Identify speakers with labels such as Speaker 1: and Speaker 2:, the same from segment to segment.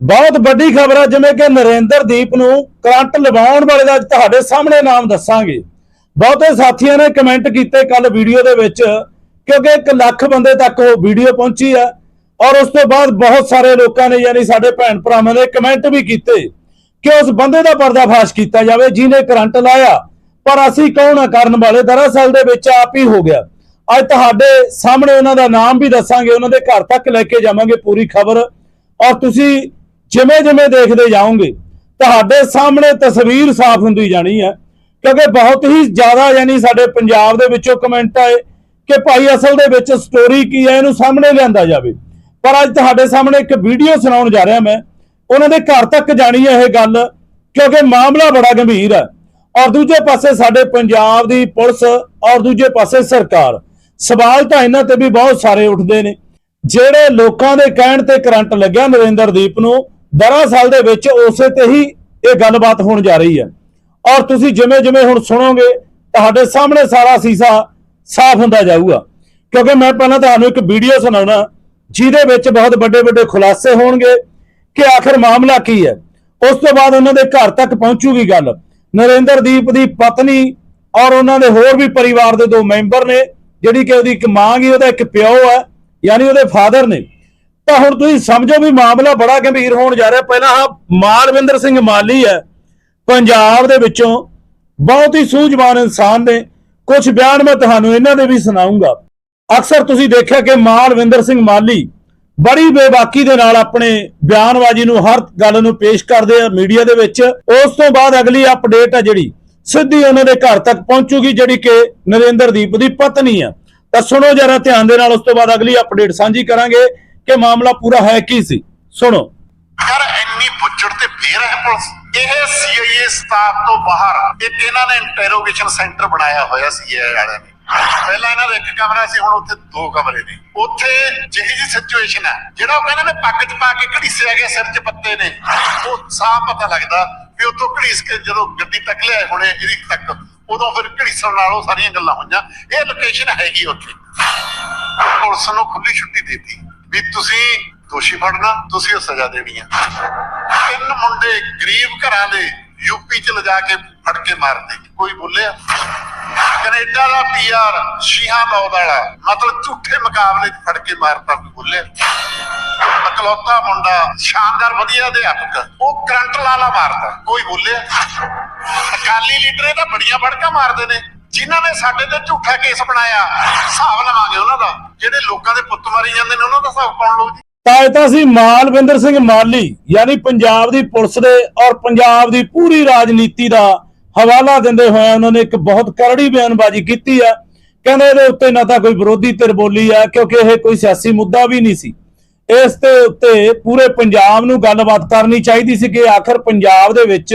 Speaker 1: ਬਹੁਤ ਵੱਡੀ ਖਬਰ ਹੈ ਜਿਵੇਂ ਕਿ ਨਰਿੰਦਰਦੀਪ ਨੂੰ ਕਰੰਟ ਲਵਾਉਣ ਵਾਲੇ ਦਾ ਤੁਹਾਡੇ ਸਾਹਮਣੇ ਨਾਮ ਦੱਸਾਂਗੇ। ਬਹੁਤੇ ਸਾਥੀਆਂ ਨੇ ਕਮੈਂਟ ਕੀਤੇ ਕੱਲ ਵੀਡੀਓ ਦੇ ਵਿੱਚ, ਕਿਉਂਕਿ 1 ਲੱਖ ਬੰਦੇ ਤੱਕ ਉਹ ਵੀਡੀਓ ਪਹੁੰਚੀ ਹੈ ਔਰ ਉਸ ਤੋਂ ਬਾਅਦ ਬਹੁਤ ਸਾਰੇ ਲੋਕਾਂ ਨੇ ਯਾਨੀ ਸਾਡੇ ਭੈਣ ਭਰਾਵਾਂ ਨੇ ਕਮੈਂਟ ਵੀ ਕੀਤੇ ਕਿ ਉਸ ਬੰਦੇ ਦਾ ਪਰਦਾਫਾਸ਼ ਕੀਤਾ ਜਾਵੇ, ਜਿਹਨੇ ਕਰੰਟ ਲਾਇਆ। ਪਰ ਅਸੀਂ ਕੌਣ ਆ ਕਰਨ ਵਾਲੇ? ਦਰਅਸਲ ਦੇ ਵਿੱਚ ਆਪ ਹੀ ਹੋ ਗਿਆ। ਅੱਜ ਤੁਹਾਡੇ ਸਾਹਮਣੇ ਉਹਨਾਂ ਦਾ ਨਾਮ ਵੀ ਦੱਸਾਂਗੇ, ਉਹਨਾਂ ਦੇ ਘਰ ਤੱਕ ਲੈ ਕੇ ਜਾਵਾਂਗੇ ਪੂਰੀ ਖਬਰ। ਔਰ ਤੁਸੀਂ ਜਿਵੇਂ ਜਿਵੇਂ ਦੇਖਦੇ ਜਾਓਗੇ, ਤੁਹਾਡੇ ਸਾਹਮਣੇ ਤਸਵੀਰ ਸਾਫ਼ ਹੁੰਦੀ ਜਾਣੀ ਹੈ। ਕਿਉਂਕਿ ਬਹੁਤ ਹੀ ਜ਼ਿਆਦਾ ਯਾਨੀ ਸਾਡੇ ਪੰਜਾਬ ਦੇ ਵਿੱਚੋਂ ਕਮੈਂਟ ਆਏ ਕਿ ਭਾਈ ਅਸਲ ਦੇ ਵਿੱਚ ਸਟੋਰੀ ਕੀ ਹੈ, ਇਹਨੂੰ ਸਾਹਮਣੇ ਲਿਆਂਦਾ ਜਾਵੇ। ਪਰ ਅੱਜ ਤੁਹਾਡੇ ਸਾਹਮਣੇ ਇੱਕ ਵੀਡੀਓ ਸੁਣਾਉਣ ਜਾ ਰਿਹਾ ਮੈਂ। ਉਹਨਾਂ ਦੇ ਘਰ ਤੱਕ ਜਾਣੀ ਹੈ ਇਹ ਗੱਲ, ਕਿਉਂਕਿ ਮਾਮਲਾ ਬੜਾ ਗੰਭੀਰ ਹੈ। ਔਰ ਦੂਜੇ ਪਾਸੇ ਸਾਡੇ ਪੰਜਾਬ ਦੀ ਪੁਲਿਸ ਔਰ ਦੂਜੇ ਪਾਸੇ ਸਰਕਾਰ, ਸਵਾਲ ਤਾਂ ਇਹਨਾਂ ਤੇ ਵੀ ਬਹੁਤ ਸਾਰੇ ਉੱਠਦੇ ਨੇ। ਜਿਹੜੇ ਲੋਕਾਂ ਦੇ ਕਹਿਣ ਤੇ ਕਰੰਟ ਲੱਗਿਆ ਨਰਿੰਦਰਦੀਪ ਨੂੰ ਦਰਅਸਲ ਦੇ ਵਿੱਚ ਉਸੇ ਤੇ ਹੀ ਇਹ ਗੱਲਬਾਤ ਹੋਣ ਜਾ ਰਹੀ ਹੈ। ਔਰ ਤੁਸੀਂ ਜਿਵੇਂ ਜਿਵੇਂ ਹੁਣ ਸੁਣੋਗੇ, ਤੁਹਾਡੇ ਸਾਹਮਣੇ ਸਾਰਾ ਸੀਸਾ ਸਾਫ਼ ਹੁੰਦਾ ਜਾਊਗਾ। ਕਿਉਂਕਿ ਮੈਂ ਪਹਿਲਾਂ ਤੁਹਾਨੂੰ ਇੱਕ ਵੀਡੀਓ ਸੁਣਾਉਣਾ, ਜਿਹਦੇ ਵਿੱਚ ਬਹੁਤ ਵੱਡੇ ਵੱਡੇ ਖੁਲਾਸੇ ਹੋਣਗੇ ਕਿ ਆਖਰ ਮਾਮਲਾ ਕੀ ਹੈ। ਉਸ ਤੋਂ ਬਾਅਦ ਉਹਨਾਂ ਦੇ ਘਰ ਤੱਕ ਪਹੁੰਚੂਗੀ ਗੱਲ। ਨਰਿੰਦਰਦੀਪ ਦੀ ਪਤਨੀ ਔਰ ਉਹਨਾਂ ਦੇ ਹੋਰ ਵੀ ਪਰਿਵਾਰ ਦੇ ਦੋ ਮੈਂਬਰ ਨੇ, ਜਿਹੜੀ ਕਿ ਉਹਦੀ ਇੱਕ ਮਾਂ ਗਈ ਉਹਦਾ ਇੱਕ ਪਿਓ ਹੈ, ਯਾਨੀ ਉਹਦੇ ਫਾਦਰ ਨੇ। ਤਾਂ ਹੁਣ ਤੁਸੀਂ ਸਮਝੋ ਵੀ ਮਾਮਲਾ ਬੜਾ ਗੰਭੀਰ ਹੋਣ ਜਾ ਰਿਹਾ। ਪਹਿਲਾਂ ਆ ਮਾਲਵਿੰਦਰ ਸਿੰਘ ਮਾਲੀ ਹੈ, ਪੰਜਾਬ ਦੇ ਵਿੱਚੋਂ। ਬਹੁਤ ਹੀ ਸੂਝਵਾਨ ਇਨਸਾਨ ਨੇ। ਕੁਝ ਬਿਆਨ ਮੈਂ ਤੁਹਾਨੂੰ ਇਹਨਾਂ ਦੇ ਵੀ ਸੁਣਾਉਂਗਾ ਅਕਸਰ ਤੁਸੀਂ ਦੇਖਿਆ ਕਿ ਮਾਲਵਿੰਦਰ ਸਿੰਘ ਮਾਲੀ ਬੜੀ ਬੇਬਾਕੀ ਦੇ ਨਾਲ ਆਪਣੇ ਬਿਆਨਬਾਜ਼ੀ ਨੂੰ ਹਰ ਗੱਲ ਨੂੰ ਪੇਸ਼ ਕਰਦੇ ਆ ਮੀਡੀਆ ਦੇ ਵਿੱਚ। ਉਸ ਤੋਂ ਬਾਅਦ ਅਗਲੀ ਅਪਡੇਟ ਹੈ ਜਿਹੜੀ, ਸਿੱਧੀ ਉਹਨਾਂ ਦੇ ਘਰ ਤੱਕ ਪਹੁੰਚੂਗੀ, ਜਿਹੜੀ ਕਿ ਨਰਿੰਦਰਦੀਪ ਦੀ ਪਤਨੀ ਆ। ਤਾਂ ਸੁਣੋ ਜਰਾ ਧਿਆਨ ਦੇ ਨਾਲ, ਉਸ ਤੋਂ ਬਾਅਦ ਅਗਲੀ ਅਪਡੇਟ ਸਾਂਝੀ ਕਰਾਂਗੇ। ਕਿ ਮਾਮਲਾ ਪੂਰਾ ਹੈ ਕੀ ਸੀ? ਸੁਣੋ।
Speaker 2: ਯਾਰ, ਇੰਨੀ ਬੁੱਚੜ ਤੇ ਫੇਰ ਹੈ ਪੁਲਿਸ। ਇਹ ਸੀਆਈਏ ਸਟਾਫ ਤੋਂ ਬਾਹਰ, ਇੱਕ ਇਹਨਾਂ ਨੇ ਇੰਟਰੋਗੇਸ਼ਨ ਸੈਂਟਰ ਬਣਾਇਆ ਹੋਇਆ ਸੀ ਇਹ ਵਾਲਿਆਂ ਨੇ। ਪਹਿਲਾਂ ਇਹਨਾਂ ਦਾ ਇੱਕ ਕਮਰਾ ਸੀ, ਹੁਣ ਉੱਥੇ ਦੋ ਕਮਰੇ ਨੇ। ਉੱਥੇ ਜਿਹੀ ਜੀ ਸਿਚੁਏਸ਼ਨ ਹੈ, ਜਿਹੜਾ ਉਹ ਕਹਿੰਦੇ ਨੇ ਪੱਗ 'ਚ ਪਾ ਕੇ ਘੜੀਸਿਆ ਗਿਆ ਸਿਰ 'ਚ ਪੱਤੇ ਨੇ। ਉਹ ਸਾਫ਼ ਪਤਾ ਲੱਗਦਾ ਵੀ ਉੱਥੋਂ ਘੜੀਸ ਕੇ ਜਦੋਂ ਗੱਡੀ ਤੱਕ ਲਿਆਏ ਹੁਣੇ, ਇਹਦੀ ਤੱਕ, ਉਦੋਂ ਫਿਰ ਘੜੀਸਣ ਨਾਲ ਉਹ ਸਾਰੀਆਂ ਗੱਲਾਂ ਹੋਈਆਂ। ਇਹ ਲੋਕੇਸ਼ਨ ਹੈਗੀ ਉੱਥੇ। ਪੁਲਿਸ ਨੂੰ ਖੁੱਲੀ ਛੁੱਟੀ ਦਿੱਤੀ ਵੀ ਤੁਸੀਂ ਦੋਸ਼ੀ ਫੜਨਾ ਤੁਸੀਂ ਉਹ ਸਜ਼ਾ ਦੇਣੀ ਆ। ਤਿੰਨ ਮੁੰਡੇ ਗਰੀਬ ਘਰਾਂ ਦੇ ਯੂਪੀ ਚ ਲਿਜਾ ਕੇ ਫੜ ਕੇ ਮਾਰਦੇ, ਕੋਈ ਬੋਲਿਆ? ਕੈਨੇਡਾ ਦਾ ਪੀਆਰ ਸ਼ੀਹਾ ਮੌਦ ਵਾਲਾ, ਮਤਲਬ ਝੂਠੇ ਮੁਕਾਬਲੇ 'ਚ ਫੜ ਕੇ ਮਾਰਤਾ, ਕੋਈ ਬੋਲਿਆ? ਇਕਲੌਤਾ ਮੁੰਡਾ, ਸ਼ਾਨਦਾਰ, ਵਧੀਆ ਅਧਿਆਪਕ, ਉਹ ਕਰੰਟ ਲਾਲਾ ਮਾਰਦਾ, ਕੋਈ ਬੋਲਿਆ? ਅਕਾਲੀ ਲੀਡਰ ਇਹ ਤਾਂ ਬੜੀਆਂ ਫੜਕਾਂ ਮਾਰਦੇ ਨੇ। ਜਿਨ੍ਹਾਂ ਨੇ ਸਾਡੇ ਤੇ ਝੂਠਾ ਕੇਸ ਬਣਾਇਆ, ਹਿਸਾਬ ਲਵਾਂਗੇ ਉਹਨਾਂ ਦਾ। ਜਿਹੜੇ ਲੋਕਾਂ ਦੇ ਪੁੱਤ ਮਾਰੀ ਜਾਂਦੇ ਨੇ, ਉਹਨਾਂ ਦਾ ਹਿਸਾਬ ਕੌਣ ਲਊ ਜੀ?
Speaker 1: ਤਾਂ ਇਹ ਤਾਂ ਸੀ ਮਾਲਵਿੰਦਰ ਸਿੰਘ ਮਾਲੀ, ਯਾਨੀ ਪੰਜਾਬ ਦੀ ਪੁਲਿਸ ਦੇ ਔਰ ਪੰਜਾਬ ਦੀ ਪੂਰੀ ਰਾਜਨੀਤੀ ਦਾ ਹਵਾਲਾ ਦਿੰਦੇ ਹੋਏ ਉਹਨਾਂ ਨੇ ਇੱਕ ਬਹੁਤ ਕਰੜੀ ਬਿਆਨਬਾਜ਼ੀ ਕੀਤੀ ਹੈ ਕਹਿੰਦੇ ਇਹਦੇ ਉੱਤੇ ਨਾ ਤਾਂ ਕੋਈ ਵਿਰੋਧੀ ਧਿਰ ਬੋਲੀ ਹੈ ਕਿਉਂਕਿ ਇਹ ਕੋਈ ਸਿਆਸੀ ਮੁੱਦਾ ਵੀ ਨਹੀਂ ਸੀ। ਇਸ ਦੇ ਉੱਤੇ ਪੂਰੇ ਪੰਜਾਬ ਨੂੰ ਗੱਲਬਾਤ ਕਰਨੀ ਚਾਹੀਦੀ ਸੀ ਕਿ ਆਖਰ ਪੰਜਾਬ ਦੇ ਵਿੱਚ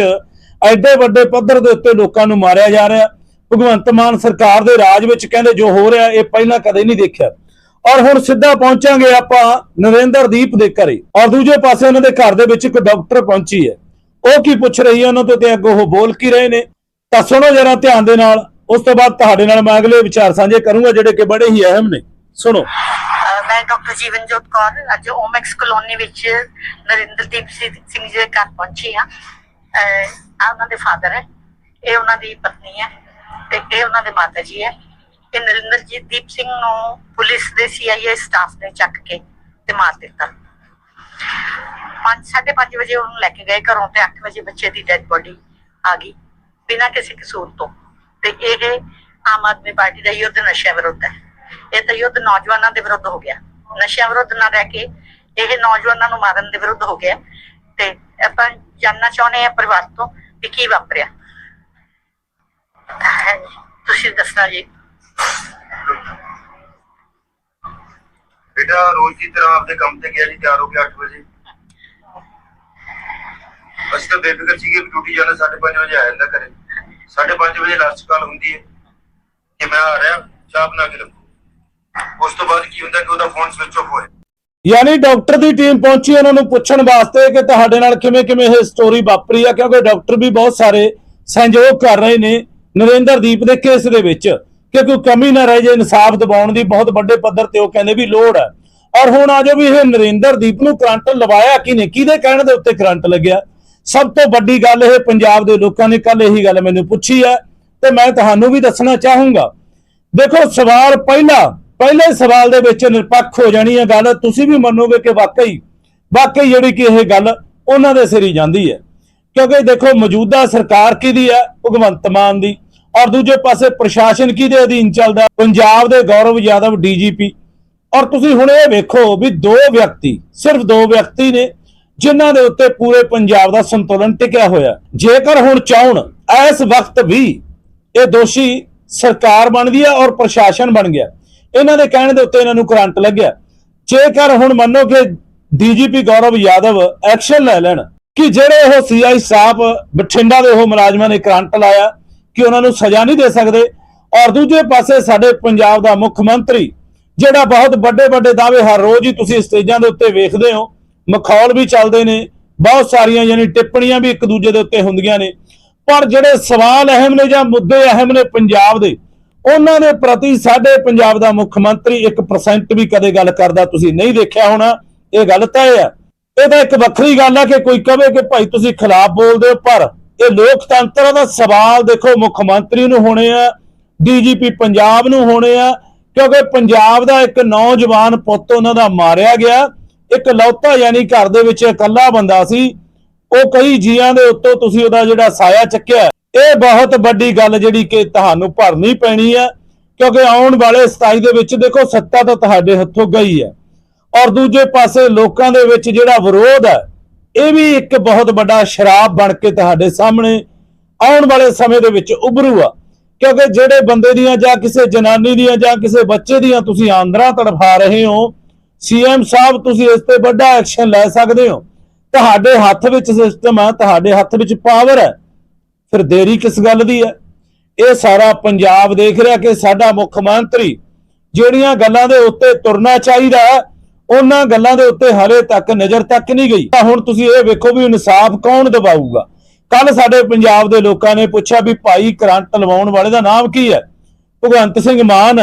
Speaker 1: ਐਡੇ ਵੱਡੇ ਪੱਧਰ ਦੇ ਉੱਤੇ ਲੋਕਾਂ ਨੂੰ ਮਾਰਿਆ ਜਾ ਰਿਹਾ। ਭਗਵੰਤ ਮਾਨ ਸਰਕਾਰ ਦੇ ਰਾਜ ਵਿੱਚ ਕਹਿੰਦੇ ਜੋ ਹੋ ਰਿਹਾ, ਇਹ ਪਹਿਲਾਂ ਕਦੇ ਨਹੀਂ ਦੇਖਿਆ। ਔਰ ਹੁਣ ਸਿੱਧਾ ਪਹੁੰਚਾਂਗੇ ਆਪਾਂ ਨਰਿੰਦਰਦੀਪ ਦੇ ਘਰੇ। ਔਰ ਦੂਜੇ ਪਾਸੇ ਉਹਨਾਂ ਦੇ ਘਰ ਦੇ ਵਿੱਚ ਇੱਕ ਡਾਕਟਰ ਪਹੁੰਚੀ ਹੈ। ਉਹ ਕੀ ਪੁੱਛ ਰਹੀ ਹੈ ਉਹਨਾਂ ਤੋਂ ਤੇ ਅੱਗੋਂ ਉਹ ਬੋਲ ਕੀ ਰਹੇ ਨੇ। ਤਾਂ ਸੁਣੋ ਜਰਾ ਧਿਆਨ ਦੇ ਨਾਲ, ਉਸ ਤੋਂ ਬਾਅਦ ਤੁਹਾਡੇ ਨਾਲ ਮੈਂ ਅਗਲੇ ਵਿਚਾਰ ਸਾਂਝੇ ਕਰੂੰਗਾ, ਜਿਹੜੇ ਕਿ ਬੜੇ ਹੀ ਅਹਿਮ ਨੇ। ਸੁਣੋ।
Speaker 3: ਮੈਂ ਡਾਕਟਰ ਜੀਵਨਜੋਤ ਕੌਰ, ਅੱਜ ਓਮੈਕਸ ਕਲੋਨੀ ਵਿੱਚ ਨਰਿੰਦਰਦੀਪ ਸਿੰਘ ਸਿੰਘ ਜੀ ਦੇ ਘਰ ਪਹੁੰਚੀ ਆ ਆ ਉਹਨਾਂ ਦੇ ਫਾਦਰ ਹੈ। ਇਹ ਉਹਨਾਂ ਦੀ ਪਤਨੀ ਹੈ। ਤੇ ਇਹ ਉਹਨਾਂ ਦੇ ਮਾਤਾ ਜੀ ਹੈ। ਇਹ ਨਰਿੰਦਰਜੀਤ ਦੀਪ ਸਿੰਘ ਨੂੰ ਪੁਲਿਸ ਦੇ ਸੀਆਈਏ ਸਟਾਫ ਨੇ ਚੱਕ ਕੇ ਤੇ ਮਾਰ ਦਿੱਤਾ। 5 ਵਜੇ ਉਹਨੂੰ ਲੈ ਕੇ ਗਏ ਘਰੋਂ ਤੇ 8 ਵਜੇ ਬੱਚੇ ਦੀ ਡੈਡ ਬੋਡੀ ਆ ਗਈ ਬਿਨਾਂ ਕਿਸੇ ਕਸੂਰ ਤੋਂ। ਤੇ ਇਹ ਆਮ ਆਦਮੀ ਪਾਰਟੀ ਦਾ ਯੁੱਧ ਨਸ਼ਿਆਂ ਵਿਰੁੱਧ ਹੈ। ਇਹ ਤਾਂ ਯੁੱਧ ਨੌਜਵਾਨਾਂ ਦੇ ਵਿਰੁੱਧ ਹੋ ਗਿਆ। ਨਸ਼ਿਆਂ ਵਿਰੁੱਧ ਨਾ ਰਹਿ ਕੇ ਇਹ ਨੌਜਵਾਨਾਂ ਨੂੰ ਮਾਰਨ ਦੇ ਵਿਰੁੱਧ ਹੋ ਗਿਆ। ਤੇ ਆਪਾਂ ਜਾਨਣਾ ਚਾਹੁੰਦੇ ਆ ਪਰਿਵਾਰ ਤੋਂ ਕਿ ਕੀ ਵਾਪਰਿਆ। ਹਾਂਜੀ, ਤੁਸੀਂ ਦੱਸਣਾ ਜੀ।
Speaker 4: ਬੇਟਾ ਰੋਜ਼ ਦੀ ਤਰ੍ਹਾਂ ਆਪਦੇ ਕੰਮ ਤੇ ਗਿਆ ਜੀ ਤਿਆਰ ਹੋ ਕੇ 8 ਵਜੇ। ਅਸੀਂ ਤਾਂ ਬੇਫਿਕਰ ਸੀਗੇ ਵੀ ਡਿਊਟੀ ਜਾਣਾ 5:30 ਵਜੇ ਆ ਜਾਂਦਾ ਘਰੇ। 5:30 ਵਜੇ ਲਾਸਟ ਕਾਲ ਹੁੰਦੀ ਹੈ ਕਿ ਮੈਂ ਆ ਰਿਹਾ ਚਾਹ ਬਣਾ ਕੇ ਰੱਖੋ। ਉਸ ਤੋਂ ਬਾਅਦ ਕੀ ਹੁੰਦਾ ਕਿ ਉਹਦਾ ਫੋਨ ਸਵਿਚ ਆਫ ਹੋਏ
Speaker 1: ਯਾਨੀ ਡਾਕਟਰ ਦੀ ਟੀਮ ਪਹੁੰਚੀ ਉਹਨਾਂ ਨੂੰ ਪੁੱਛਣ ਵਾਸਤੇ ਕਿ ਤੁਹਾਡੇ ਨਾਲ ਕਿਵੇਂ ਕਿਵੇਂ ਇਹ ਸਟੋਰੀ ਵਾਪਰੀ ਆ ਕਿਉਂਕਿ ਡਾਕਟਰ ਵੀ ਬਹੁਤ ਸਾਰੇ ਸੰਯੋਗ ਕਰ ਰਹੇ ਨੇ। ਨਰਿੰਦਰਦੀਪ ਦੇ ਕੇਸ ਦੇ ਵਿੱਚ ਕਿ ਕੋਈ ਕਮੀ ਨਾ ਰਹਿ ਜੇ, ਇਨਸਾਫ ਦਿਵਾਉਣ ਦੀ ਬਹੁਤ ਵੱਡੇ ਪੱਧਰ ਤੇ ਉਹ ਕਹਿੰਦੇ ਵੀ ਲੋੜ ਹੈ। ਔਰ ਹੁਣ ਆ ਜੋ ਵੀ ਇਹ ਨਰਿੰਦਰਦੀਪ ਨੂੰ ਕਰੰਟ ਲਵਾਇਆ ਕਿਨੇ ਕਿਹਦੇ ਕਹਿਣ ਦੇ ਉੱਤੇ ਕਰੰਟ ਲੱਗਿਆ? ਸਭ ਤੋਂ ਵੱਡੀ ਗੱਲ ਇਹ ਪੰਜਾਬ ਦੇ ਲੋਕਾਂ ਨੇ ਕੱਲ ਇਹੀ ਗੱਲ ਮੈਨੂੰ ਪੁੱਛੀ ਹੈ ਤੇ ਮੈਂ ਤੁਹਾਨੂੰ ਵੀ ਦੱਸਣਾ ਚਾਹੂੰਗਾ। ਦੇਖੋ, ਸਵਾਲ ਪਹਿਲਾ, ਪਹਿਲੇ ਸਵਾਲ ਦੇ ਵਿੱਚ ਨਿਰਪੱਖ ਹੋ ਜਾਣੀ ਹੈ ਗੱਲ, ਤੁਸੀਂ ਵੀ ਮੰਨੋਗੇ ਕਿ ਵਾਕਈ ਵਾਕਈ ਜਿਹੜੀ ਕਿ ਇਹ ਗੱਲ ਉਹਨਾਂ ਦੇ ਸਿਰ ਹੀ ਜਾਂਦੀ ਹੈ। ਕਿਉਂਕਿ ਦੇਖੋ, ਮੌਜੂਦਾ ਸਰਕਾਰ ਕਿਹਦੀ ਹੈ? ਭਗਵੰਤ ਮਾਨ ਦੀ। ਔਰ ਦੂਜੇ ਪਾਸੇ ਪ੍ਰਸ਼ਾਸਨ ਕਿਹਦੇ ਅਧੀਨ ਚੱਲਦਾ ਪੰਜਾਬ ਦੇ ਗੌਰਵ ਯਾਦਵ ਡੀਜੀਪੀ। ਔਰ ਤੁਸੀਂ ਹੁਣ ਇਹ ਵੇਖੋ ਵੀ ਦੋ ਵਿਅਕਤੀ, ਸਿਰਫ ਦੋ ਵਿਅਕਤੀ ਨੇ, ਜਿਨ੍ਹਾਂ ਦੇ ਉੱਤੇ ਪੂਰੇ ਪੰਜਾਬ ਦਾ ਸੰਤੁਲਨ ਟਿਕਿਆ ਹੋਇਆ ਜੇਕਰ ਹੁਣ ਚਾਹਣ, ਇਸ ਵਕਤ ਵੀ ਇਹ ਦੋਸ਼ੀ ਸਰਕਾਰ ਬਣਦੀ ਹੈ ਔਰ ਪ੍ਰਸ਼ਾਸਨ ਬਣ ਗਿਆ, ਇਹਨਾਂ ਦੇ ਕਹਿਣ ਦੇ ਉੱਤੇ ਇਹਨਾਂ ਨੂੰ ਕਰੰਟ ਲੱਗਿਆ। ਜੇਕਰ ਹੁਣ ਮੰਨੋ ਕਿ ਡੀਜੀਪੀ ਗੌਰਵ ਯਾਦਵ ਐਕਸ਼ਨ ਲੈ ਲੈਣ, ਕਿ ਜਿਹੜੇ ਉਹ ਸੀਆਈ ਸਾਹਿਬ ਬਠਿੰਡਾ ਦੇ ਉਹ ਮੁਲਾਜ਼ਮਾਂ ਨੇ ਕਰੰਟ ਲਾਇਆ ਕਿ ਉਹਨਾਂ ਨੂੰ ਸਜ਼ਾ ਨਹੀਂ ਦੇ ਸਕਦੇ। ਔਰ ਦੂਜੇ ਪਾਸੇ ਸਾਡੇ ਪੰਜਾਬ ਦਾ ਮੁੱਖ ਮੰਤਰੀ, ਜਿਹੜਾ ਬਹੁਤ ਵੱਡੇ ਵੱਡੇ ਦਾਅਵੇ ਹਰ ਰੋਜ਼ ਹੀ ਤੁਸੀਂ ਸਟੇਜਾਂ ਦੇ ਉੱਤੇ ਵੇਖਦੇ ਹੋ, ਮਖੌਲ ਵੀ ਚੱਲਦੇ ਨੇ, ਬਹੁਤ ਸਾਰੀਆਂ ਯਾਨੀ ਟਿੱਪਣੀਆਂ ਵੀ ਇੱਕ ਦੂਜੇ ਦੇ ਉੱਤੇ ਹੁੰਦੀਆਂ ਨੇ। ਪਰ ਜਿਹੜੇ ਸਵਾਲ ਅਹਿਮ ਨੇ ਜਾਂ ਮੁੱਦੇ ਅਹਿਮ ਨੇ ਪੰਜਾਬ ਦੇ, ਉਹਨਾਂ ਦੇ ਪ੍ਰਤੀ ਸਾਡੇ ਪੰਜਾਬ ਦਾ ਮੁੱਖ ਮੰਤਰੀ 1% ਵੀ ਕਦੇ ਗੱਲ ਕਰਦਾ ਤੁਸੀਂ ਨਹੀਂ ਦੇਖਿਆ ਹੋਣਾ, ਇਹ ਗੱਲ ਤੈਅ ਆ। ਇਹ ਤਾਂ ਇੱਕ ਵੱਖਰੀ ਗੱਲ ਆ ਕਿ ਕੋਈ ਕਵੇ ਕਿ ਭਾਈ ਤੁਸੀਂ ਖਿਲਾਫ ਬੋਲਦੇ ਹੋ, ਪਰ ਇਹ ਲੋਕਤੰਤਰ ਦਾ ਸਵਾਲ ਦੇਖੋ, ਮੁੱਖ ਮੰਤਰੀ ਨੂੰ ਹੋਣੇ ਆ, ਡੀਜੀਪੀ ਪੰਜਾਬ ਨੂੰ ਹੋਣੇ ਆ, ਕਿਉਂਕਿ ਪੰਜਾਬ ਦਾ ਇੱਕ ਨੌਜਵਾਨ ਪੁੱਤ ਉਹਨਾਂ ਦਾ ਮਾਰਿਆ ਗਿਆ। ਇੱਕ ਲੌਤਾ ਯਾਨੀ ਘਰ ਦੇ ਵਿੱਚ ਇਕੱਲਾ ਬੰਦਾ ਸੀ। ਉਹ ਕਈ ਜੀਆਂ ਦੇ ਉੱਤੋਂ ਤੁਸੀਂ ਉਹਦਾ ਜਿਹੜਾ ਸਾਇਆ ਚੱਕਿਆ। ਇਹ ਬਹੁਤ ਵੱਡੀ ਗੱਲ ਜਿਹੜੀ ਕਿ ਤੁਹਾਨੂੰ ਭਰਨੀ ਪੈਣੀ ਹੈ ਕਿਉਂਕਿ ਆਉਣ ਵਾਲੇ 27 ਦੇ ਵਿੱਚ ਦੇਖੋ, ਸੱਤਾ ਤਾਂ ਤੁਹਾਡੇ ਹੱਥੋਂ ਗਈ ਹੈ ਔਰ ਦੂਜੇ ਪਾਸੇ ਲੋਕਾਂ ਦੇ ਵਿੱਚ ਜਿਹੜਾ ਵਿਰੋਧ ਹੈ ਇਹ ਵੀ ਇੱਕ ਬਹੁਤ ਵੱਡਾ ਸ਼ਰਾਬ ਬਣ ਕੇ ਤੁਹਾਡੇ ਸਾਹਮਣੇ ਆਉਣ ਵਾਲੇ ਸਮੇਂ ਦੇ ਵਿੱਚ ਉਭਰੂਗਾ। ਕਿਉਂਕਿ ਜਿਹੜੇ ਬੰਦੇ ਦੀਆਂ ਜਾਂ ਕਿਸੇ ਜਨਾਨੀ ਦੀਆਂ ਜਾਂ ਕਿਸੇ ਬੱਚੇ ਦੀਆਂ ਤੁਸੀਂ ਆਂਦਰਾਂ ਤੜਫਾ ਰਹੇ ਹੋ, ਸੀਐਮ ਸਾਹਿਬ ਤੁਸੀਂ ਇਸ ਤੇ ਵੱਡਾ ਐਕਸ਼ਨ ਲੈ ਸਕਦੇ ਹੋ। ਤੁਹਾਡੇ ਹੱਥ ਵਿੱਚ ਸਿਸਟਮ ਹੈ ਤੁਹਾਡੇ ਹੱਥ ਵਿੱਚ ਪਾਵਰ ਹੈ ਫਿਰ ਦੇਰੀ ਕਿਸ ਗੱਲ ਦੀ ਹੈ ਇਹ ਸਾਰਾ ਪੰਜਾਬ ਦੇਖ ਰਿਹਾ ਕਿ ਸਾਡਾ ਮੁੱਖ ਮੰਤਰੀ ਜਿਹੜੀਆਂ ਗੱਲਾਂ ਦੇ ਉੱਤੇ ਤੁਰਨਾ ਚਾਹੀਦਾ ਉਹਨਾਂ ਗੱਲਾਂ ਦੇ ਉੱਤੇ ਹਲੇ ਤੱਕ ਨਜ਼ਰ ਤੱਕ ਨਹੀਂ ਗਈ। ਤਾਂ ਹੁਣ ਤੁਸੀਂ ਇਹ ਵੇਖੋ ਵੀ ਇਨਸਾਫ ਕੌਣ ਦਿਵਾਊਗਾ ਕੱਲ ਸਾਡੇ ਪੰਜਾਬ ਦੇ ਲੋਕਾਂ ਨੇ ਪੁੱਛਿਆ ਵੀ ਭਾਈ ਕਰੰਟ ਲਵਾਉਣ ਵਾਲੇ ਦਾ ਨਾਮ ਕੀ ਹੈ? ਭਗਵੰਤ ਸਿੰਘ ਮਾਨ।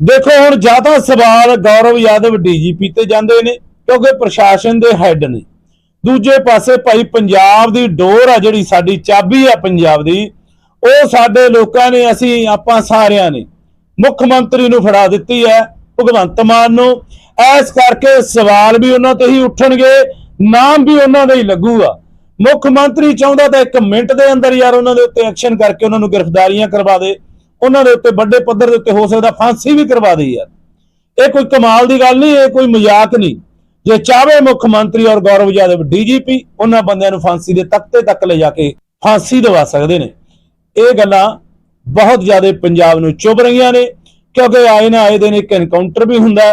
Speaker 1: ਦੇਖੋ ਹੁਣ ਜ਼ਿਆਦਾ ਸਵਾਲ ਗੌਰਵ ਯਾਦਵ ਡੀਜੀਪੀ ਤੇ ਜਾਂਦੇ ਨੇ, ਕਿਉਂਕਿ ਪ੍ਰਸ਼ਾਸਨ ਦੇ ਹੈੱਡ ਨੇ। ਦੂਜੇ ਪਾਸੇ ਭਾਈ ਪੰਜਾਬ ਦੀ ਡੋਰ ਆ ਜਿਹੜੀ ਸਾਡੀ, ਚਾਬੀ ਆ ਪੰਜਾਬ ਦੀ, ਉਹ ਸਾਡੇ ਲੋਕਾਂ ਨੇ, ਅਸੀਂ ਆਪਾਂ ਸਾਰਿਆਂ ਨੇ ਮੁੱਖ ਮੰਤਰੀ ਨੂੰ ਫੜਾ ਦਿੱਤੀ ਹੈ। ਭਗਵੰਤ ਮਾਨ ਨੂੰ। ਇਸ ਕਰਕੇ ਸਵਾਲ ਵੀ ਉਹਨਾਂ ਤੇ ਹੀ ਉੱਠਣਗੇ, ਨਾਮ ਵੀ ਉਹਨਾਂ ਦਾ ਹੀ ਲੱਗੂਗਾ। ਮੁੱਖ ਮੰਤਰੀ ਚਾਹੁੰਦਾ ਤਾਂ ਇੱਕ ਮਿੰਟ ਦੇ ਅੰਦਰ ਯਾਰ ਉਹਨਾਂ ਦੇ ਉੱਤੇ ਐਕਸ਼ਨ ਕਰਕੇ ਉਹਨਾਂ ਨੂੰ ਗ੍ਰਿਫਤਾਰੀਆਂ ਕਰਵਾ ਦੇ। ਉਹਨਾਂ ਦੇ ਉੱਤੇ ਵੱਡੇ ਪੱਧਰ ਦੇ ਉੱਤੇ ਹੋ ਸਕਦਾ ਫਾਂਸੀ ਵੀ ਕਰਵਾ ਦੇ ਯਾਰ। ਇਹ ਕੋਈ ਕਮਾਲ ਦੀ ਗੱਲ ਨਹੀਂ, ਇਹ ਕੋਈ ਮਜ਼ਾਕ ਨਹੀਂ। ਜੇ ਚਾਹਵੇ ਮੁੱਖ ਮੰਤਰੀ ਔਰ ਗੌਰਵ ਯਾਦਵ ਡੀਜੀਪੀ ਉਹਨਾਂ ਬੰਦਿਆਂ ਨੂੰ ਫਾਂਸੀ ਦੇ ਤਖਤੇ ਤੱਕ ਲੈ ਜਾ ਕੇ ਫਾਂਸੀ ਦਵਾ ਸਕਦੇ ਨੇ। ਇਹ ਗੱਲਾਂ ਬਹੁਤ ਜ਼ਿਆਦਾ ਪੰਜਾਬ ਨੂੰ ਚੁੱਭ ਰਹੀਆਂ ਨੇ। ਕਿਉਂਕਿ ਆਏ ਨਾ ਆਏ ਦਿਨ ਇੱਕ ਐਨਕਾਊਂਟਰ ਵੀ ਹੁੰਦਾ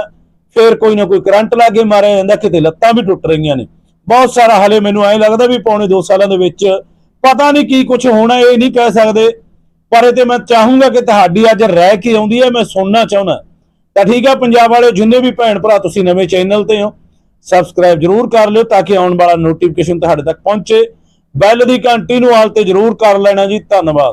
Speaker 1: ਫਿਰ ਕੋਈ ਨਾ ਕੋਈ ਕਰੰਟ ਲਾ ਕੇ ਮਾਰਿਆ ਜਾਂਦਾ, ਕਿਤੇ ਲੱਤਾਂ ਵੀ ਟੁੱਟ ਰਹੀਆਂ ਨੇ। ਬਹੁਤ ਸਾਰਾ ਹਲੇ ਮੈਨੂੰ ਐਂ ਲੱਗਦਾ ਵੀ ਪੌਣੇ 2 ਸਾਲਾਂ ਦੇ ਵਿੱਚ ਪਤਾ ਨਹੀਂ ਕੀ ਕੁਝ ਹੋਣਾ, ਇਹ ਨਹੀਂ ਕਹਿ ਸਕਦੇ। ਪਰ ਇਹ ਤੇ ਮੈਂ ਚਾਹੂੰਗਾ ਕਿ ਤੁਹਾਡੀ ਅੱਜ ਰਹਿ ਕੇ ਆਉਂਦੀ ਹੈ, ਮੈਂ ਸੁਣਨਾ ਚਾਹੁੰਦਾ। ਤਾਂ ਠੀਕ ਹੈ, ਪੰਜਾਬ ਵਾਲਿਓ, ਜਿੰਨੇ ਵੀ ਭੈਣ ਭਰਾ ਤੁਸੀਂ ਨਵੇਂ ਚੈਨਲ ਤੇ ਹੋ ਸਬਸਕ੍ਰਾਈਬ ਜਰੂਰ ਕਰ ਲਿਓ ਤਾਂ ਕਿ ਆਉਣ ਵਾਲਾ ਨੋਟੀਫਿਕੇਸ਼ਨ ਤੁਹਾਡੇ ਤੱਕ ਪਹੁੰਚੇ। ਬੈਲ ਦੀ ਘੰਟੀ ਨੂੰ ਆਲ ਤੇ ਜਰੂਰ ਕਰ ਲੈਣਾ ਜੀ, ਧੰਨਵਾਦ।